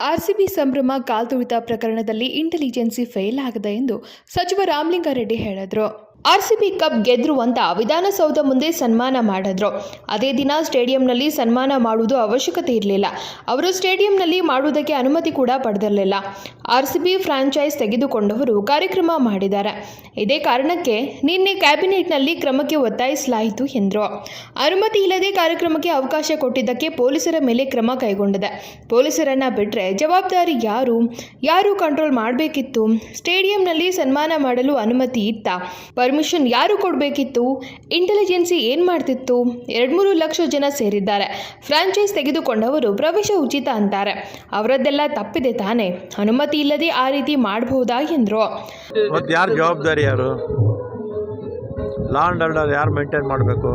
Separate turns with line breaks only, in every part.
RCB ಸಂಭ್ರಮ ಕಾಲ್ತುಳಿತ ಪ್ರಕರಣದಲ್ಲಿ intelligence fail ಆಗಿದೆ ಎಂದು ಸಚಿವ ರಾಮಲಿಂಗಾರೆಡ್ಡಿ ಹೇಳಿದ್ರು. ಆರ್ಸಿಬಿ ಕಪ್ ಗೆದ್ರು ಅಂತ ವಿಧಾನಸೌಧ ಮುಂದೆ ಸನ್ಮಾನ ಮಾಡಿದ್ರು. ಅದೇ ದಿನ ಸ್ಟೇಡಿಯಂನಲ್ಲಿ ಸನ್ಮಾನ ಮಾಡುವುದು ಅವಶ್ಯಕತೆ ಇರಲಿಲ್ಲ. ಅವರು ಸ್ಟೇಡಿಯಂನಲ್ಲಿ ಮಾಡುವುದಕ್ಕೆ ಅನುಮತಿ ಕೂಡ ಪಡೆದಿರಲಿಲ್ಲ. ಆರ್ಸಿಬಿ ಫ್ರಾಂಚೈಸ್ ತೆಗೆದುಕೊಂಡವರು ಕಾರ್ಯಕ್ರಮ ಮಾಡಿದ್ದಾರೆ. ಇದೇ ಕಾರಣಕ್ಕೆ ನಿನ್ನೆ ಕ್ಯಾಬಿನೆಟ್ನಲ್ಲಿ ಕ್ರಮಕ್ಕೆ ಒತ್ತಾಯಿಸಲಾಯಿತು ಎಂದರು. ಅನುಮತಿ ಇಲ್ಲದೆ ಕಾರ್ಯಕ್ರಮಕ್ಕೆ ಅವಕಾಶ ಕೊಟ್ಟಿದ್ದಕ್ಕೆ ಪೊಲೀಸರ ಮೇಲೆ ಕ್ರಮ ಕೈಗೊಂಡಿದೆ. ಪೊಲೀಸರನ್ನ ಬಿಟ್ಟರೆ ಜವಾಬ್ದಾರಿ ಯಾರು? ಯಾರು ಕಂಟ್ರೋಲ್ ಮಾಡಬೇಕಿತ್ತು? ಸ್ಟೇಡಿಯಂನಲ್ಲಿ ಸನ್ಮಾನ ಮಾಡಲು ಅನುಮತಿ ಇತ್ತ? ಪರ್ಮಿಷನ್ ಯಾರು ಕೊಡಬೇಕಿತ್ತು? ಇಂಟೆಲಿಜೆನ್ಸಿ ಏನು ಮಾಡ್ತಿತ್ತು? ಎರಡ್ಮೂರು ಲಕ್ಷ ಜನ ಸೇರಿದ್ದಾರೆ. ಫ್ರಾಂಚೈಸ್ ತೆಗೆದುಕೊಂಡವರು ಪ್ರವೇಶ ಉಚಿತ ಅಂತಾರೆ. ಅವರದ್ದೆಲ್ಲ ತಪ್ಪಿದೆ ತಾನೇ? ಅನುಮತಿ ಇಲ್ಲದೆ ಆ ರೀತಿ ಮಾಡಬಹುದಾ ಎಂದರು.
ಮತ್ತೆ ಯಾರು ಜವಾಬ್ದಾರಿ ಯಾರು? ಲಾ ಆರ್ಡರ್ ಯಾರು ಮೇಂಟೈನ್ ಮಾಡಬೇಕು?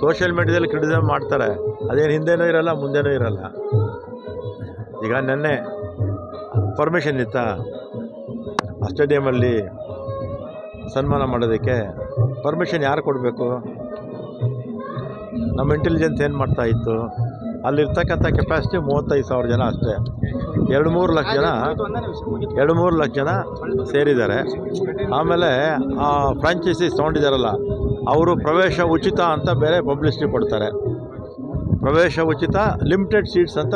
ಸೋಷಿಯಲ್ ಮೀಡಿಯಾದಲ್ಲಿ ಕ್ರಿಟಿಸಮ್ ಮಾಡ್ತಾರೆ. ಅದೇನು ಹಿಂದೆನೂ ಇರಲ್ಲ, ಮುಂದೆನೂ ಇರಲ್ಲ. ಈಗ ನೆನ್ನೆ ಪರ್ಮಿಷನ್ ಇತ್ತಾ? ಸ್ಟೇಡಿಯಮಲ್ಲಿ ಸನ್ಮಾನ ಮಾಡೋದಕ್ಕೆ ಪರ್ಮಿಷನ್ ಯಾರು ಕೊಡಬೇಕು? ನಮ್ಮ ಇಂಟೆಲಿಜೆನ್ಸ್ ಏನು ಮಾಡ್ತಾ ಇತ್ತು? ಅಲ್ಲಿರ್ತಕ್ಕಂಥ ಕೆಪಾಸಿಟಿ ಮೂವತ್ತೈದು ಸಾವಿರ ಜನ ಅಷ್ಟೇ. ಎರಡು ಮೂರು ಲಕ್ಷ ಜನ, ಎರಡು ಮೂರು ಲಕ್ಷ ಜನ ಸೇರಿದ್ದಾರೆ. ಆಮೇಲೆ ಆ ಫ್ರಾಂಚೈಸೀಸ್ ತೊಗೊಂಡಿದ್ದಾರಲ್ಲ, ಅವರು ಪ್ರವೇಶ ಉಚಿತ ಅಂತ ಬೇರೆ ಪಬ್ಲಿಸಿಟಿ ಕೊಡ್ತಾರೆ. ಪ್ರವೇಶ ಉಚಿತ ಲಿಮಿಟೆಡ್ ಸೀಟ್ಸ್ ಅಂತ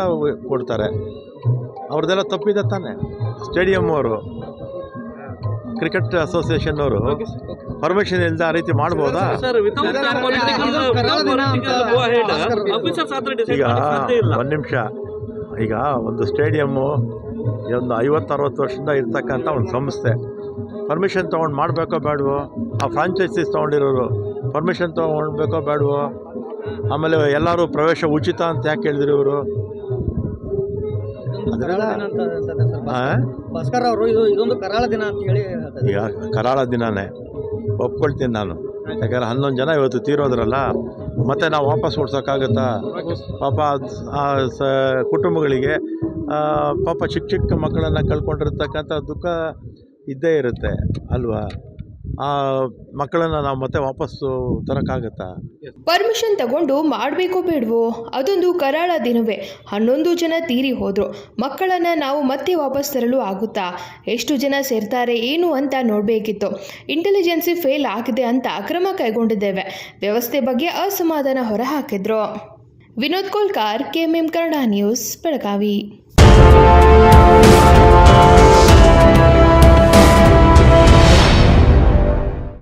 ಕೊಡ್ತಾರೆ. ಅವ್ರದ್ದೆಲ್ಲ ತಪ್ಪಿದೆ ತಾನೆ. ಸ್ಟೇಡಿಯಮ್ ಅವರು. ಕ್ರಿಕೆಟ್ ಅಸೋಸಿಯೇಷನ್ ಅವರು ಪರ್ಮಿಷನ್ ಇಲ್ಲದೆ ಆ ರೀತಿ ಮಾಡ್ಬೋದಾ? ಈಗ ಒಂದು ನಿಮಿಷ. ಈಗ ಒಂದು ಸ್ಟೇಡಿಯಮ್ಮು ಒಂದು ಐವತ್ತು ಅರವತ್ತು ವರ್ಷದಿಂದ ಇರ್ತಕ್ಕಂಥ ಒಂದು ಸಂಸ್ಥೆ. ಪರ್ಮಿಷನ್ ತೊಗೊಂಡು ಮಾಡಬೇಕೋ ಬೇಡವೋ? ಆ ಫ್ರಾಂಚೈಸೀಸ್ ತೊಗೊಂಡಿರೋರು ಪರ್ಮಿಷನ್ ತೊಗೊಂಡ್ಬೇಕೋ ಬೇಡವೋ? ಆಮೇಲೆ ಎಲ್ಲರೂ ಪ್ರವೇಶ ಉಚಿತ ಅಂತ ಯಾಕೆ ಹೇಳಿದ್ರು ಇವರು?
ಭಾಸ್ಕರ್. ಅವರು ಇದು ಇದೊಂದು ಕರಾಳ ದಿನ ಅಂತ ಹೇಳಿ
ಈಗ ಕರಾಳ ದಿನನೇ. ಒಪ್ಕೊಳ್ತೀನಿ ನಾನು. ಯಾಕಂದ್ರೆ ಹನ್ನೊಂದು ಜನ ಇವತ್ತು ತೀರೋದ್ರಲ್ಲ ಮತ್ತೆ ನಾವು ವಾಪಸ್ ಓಡ್ಸೋಕ್ಕಾಗತ್ತಾ? ಪಾಪ ಆ ಸ ಕುಟುಂಬಗಳಿಗೆ ಪಾಪ ಚಿಕ್ಕ ಚಿಕ್ಕ ಮಕ್ಕಳನ್ನು ಕಳ್ಕೊಂಡಿರ್ತಕ್ಕಂಥ ದುಃಖ ಇದ್ದೇ ಇರುತ್ತೆ ಅಲ್ವಾ? ಆ ಮಕ್ಕಳನ್ನು ನಾವು ಮತ್ತೆ ವಾಪಸ್ಸು ತರೋಕ್ಕಾಗತ್ತಾ?
ಪರ್ಮಿಷನ್ ತಗೊಂಡು ಮಾಡಬೇಕೋ ಬೇಡವೋ? ಅದೊಂದು ಕರಾಳ ದಿನವೇ. ಹನ್ನೊಂದು ಜನ ತೀರಿ ಹೋದರು. ಮಕ್ಕಳನ್ನು ನಾವು ಮತ್ತೆ ವಾಪಸ್ ತರಲು ಆಗುತ್ತಾ? ಎಷ್ಟು ಜನ ಸೇರ್ತಾರೆ, ಏನು ಅಂತ ನೋಡಬೇಕಿತ್ತು. ಇಂಟೆಲಿಜೆನ್ಸಿ ಫೇಲ್ ಆಗಿದೆ ಅಂತ ಅಕ್ರಮ ಕೈಗೊಂಡಿದ್ದೇವೆ. ವ್ಯವಸ್ಥೆ ಬಗ್ಗೆ ಅಸಮಾಧಾನ ಹೊರಹಾಕಿದ್ರು. Vinod Kolkar, KMM Kannada news, Belagavi.